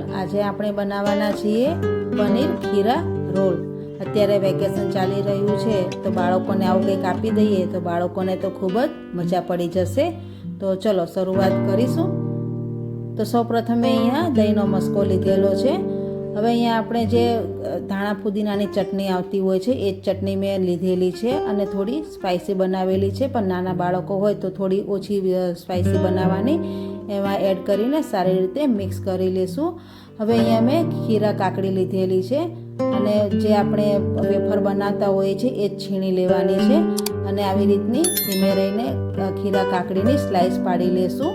આપણે બનાવવાના છીએ પનીર ખીરા રોલ. અત્યારે વેકેશન ચાલી રહ્યું છે, તો બાળકોને આવું કંઈક આપી દઈએ તો બાળકોને તો ખૂબ જ મજા પડી જશે. તો ચલો શરૂઆત કરીશું. તો સૌપ્રથમે અહીંયા દહીંનો મસ્કો લીધેલો છે. હવે અહીંયા આપણે જે ધાણા ફુદીનાની ચટણી આવતી હોય છે, એ જ ચટણી મેં લીધેલી છે અને થોડી સ્પાઇસી બનાવેલી છે. પણ નાના બાળકો હોય તો થોડી ઓછી સ્પાઇસી બનાવવાની. એમાં એડ કરીને સારી રીતે મિક્સ કરી લઈશું હવે અહીંયા મેં ખીરા કાકડી લીધેલી છે અને જે આપણે વેફર બનાવતા હોઈએ છીએ એ છીણી લેવાની છે અને આવી રીતની ધીમે રહીને ખીરા કાકડીની સ્લાઇસ પાડી લેશું.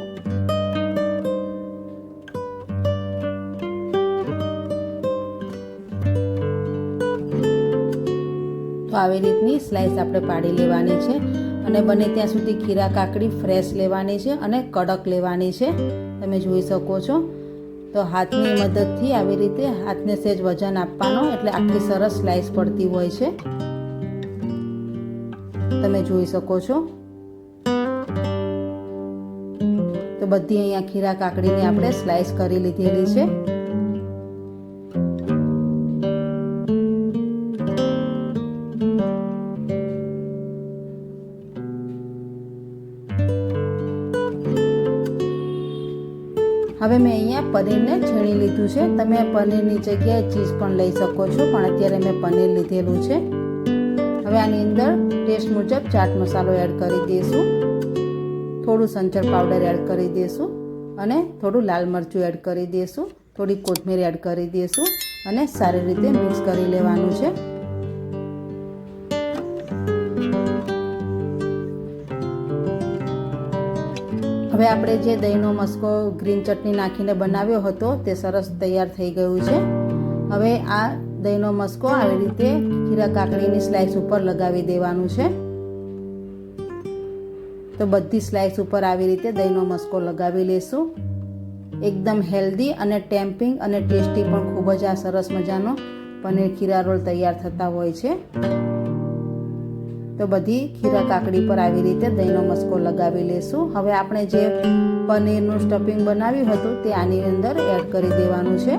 તો આવી રીતની સ્લાઇસ આપણે પાડી લેવાની છે. અને બને ત્યાં સુધી ખીરા કાકડી ફ્રેશ લેવાની છે અને કડક લેવાની છે. તમે જોઈ શકો છો. તો હાથની મદદથી આવી રીતે હાથને સેજ વજન આપવાનો, એટલે આખી સરસ સ્લાઇસ પડતી હોય છે. તમે જોઈ શકો છો. તો બધી અહીંયા ખીરા કાકડીની આપણે સ્લાઇસ કરી લીધેલી છે. હવે મેં અહીંયા પનીરને છીણી લીધું છે. તમે પનીરની જગ્યાએ ચીઝ પણ લઈ શકો છો, પણ અત્યારે મેં પનીર લીધેલું છે. હવે આની અંદર ટેસ્ટ મુજબ ચાટ મસાલો એડ કરી દઈશું. થોડું સંચર પાવડર એડ કરી દઈશું અને થોડું લાલ મરચું એડ કરી દઈશું. થોડી કોથમીર એડ કરી દઈશું અને સારી રીતે મિક્સ કરી લેવાનું છે. હવે આપણે જે દહીંનો મસ્કો ગ્રીન ચટણી નાખીને બનાવ્યો હતો તે સરસ તૈયાર થઈ ગયું છે. હવે આ દહીંનો મસ્કો આવી રીતે ખીરા કાકડીની સ્લાઇસ ઉપર લગાવી દેવાનું છે. તો બધી સ્લાઇસ ઉપર આવી રીતે દહીંનો મસ્કો લગાવી લેશું. એકદમ હેલ્ધી અને ટેમ્પિંગ અને ટેસ્ટી પણ ખૂબ જ આ સરસ મજાનો પનીર ખીરા રોલ તૈયાર થતા હોય છે. તો બધી ખીરા કાકડી પર આવી રીતે દહીંનો મસ્કો લગાવી લેશું. હવે આપણે જે પનીરનું સ્ટફિંગ બનાવ્યું હતું તે આની અંદર એડ કરી દેવાનું છે.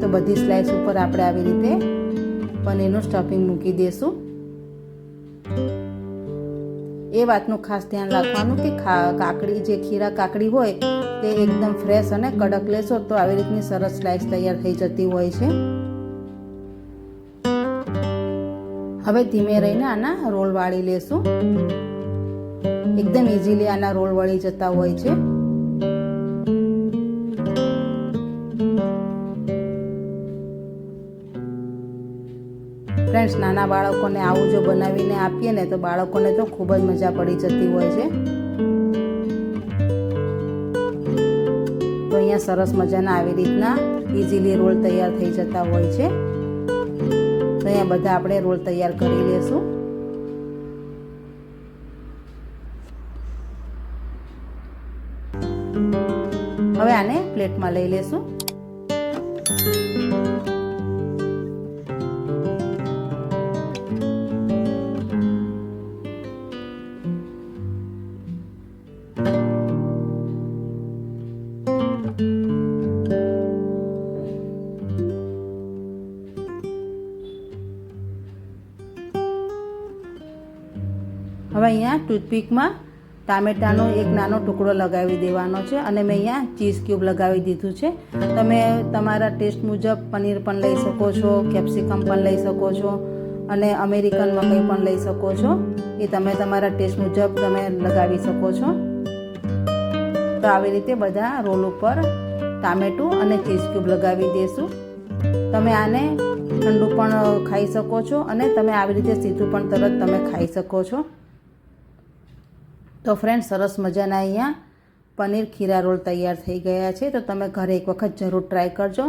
તો બધી સ્લાઇસ ઉપર આપણે આવી રીતે પનીરનું સ્ટફિંગ મૂકી દઈશું એ વાતનું ખાસ ધ્યાન રાખવાનું કે કાકડી જે ખીરા કાકડી હોય તે એકદમ ફ્રેશ અને કડક લેશો તો આવી રીતની સરસ સ્લાઇસ તૈયાર થઈ જતી હોય છે. હવે ધીમે રહીને આના રોલ વાળી લેશું. એકદમ ઇઝીલી આના રોલ વળી જતા હોય છે. ફ્રેન્ડ્સ નાના બાળકોને આવું જો બનાવીને આપીએ ને તો બાળકોને તો ખૂબ જ મજા પડી જતી હોય છે. તો અહીંયા સરસ મજાના આવી રીતના ઇઝીલી રોલ તૈયાર થઈ જતા હોય છે. તો અહીંયા બધા આપણે રોલ તૈયાર કરી લેશું. હવે આને પ્લેટમાં લઈ લેશું. હવે અહીંયા ટૂથપીકમાં ટામેટાનો એક નાનો ટુકડો લગાવી દેવાનો છે અને મેં અહીંયા ચીઝ ક્યુબ લગાવી દીધું છે. તમે તમારા ટેસ્ટ મુજબ પનીર પણ લઈ શકો છો, કેપ્સિકમ પણ લઈ શકો છો અને અમેરિકન મકાઈ પણ લઈ શકો છો. એ તમે તમારા ટેસ્ટ મુજબ તમે લગાવી શકો છો. તો આવી રીતે બધા રોલ ઉપર ટામેટું અને ચીઝ ક્યુબ લગાવી દઈશું તમે આને ઠંડુ પણ ખાઈ શકો છો અને તમે આવી રીતે સીધું પણ તરત તમે ખાઈ શકો છો. તો ફ્રેન્ડ સરસ મજાના અહીંયા પનીર ખીરા રોલ તૈયાર થઈ ગયા છે. તો તમે ઘરે એક વખત જરૂર ટ્રાય કરજો.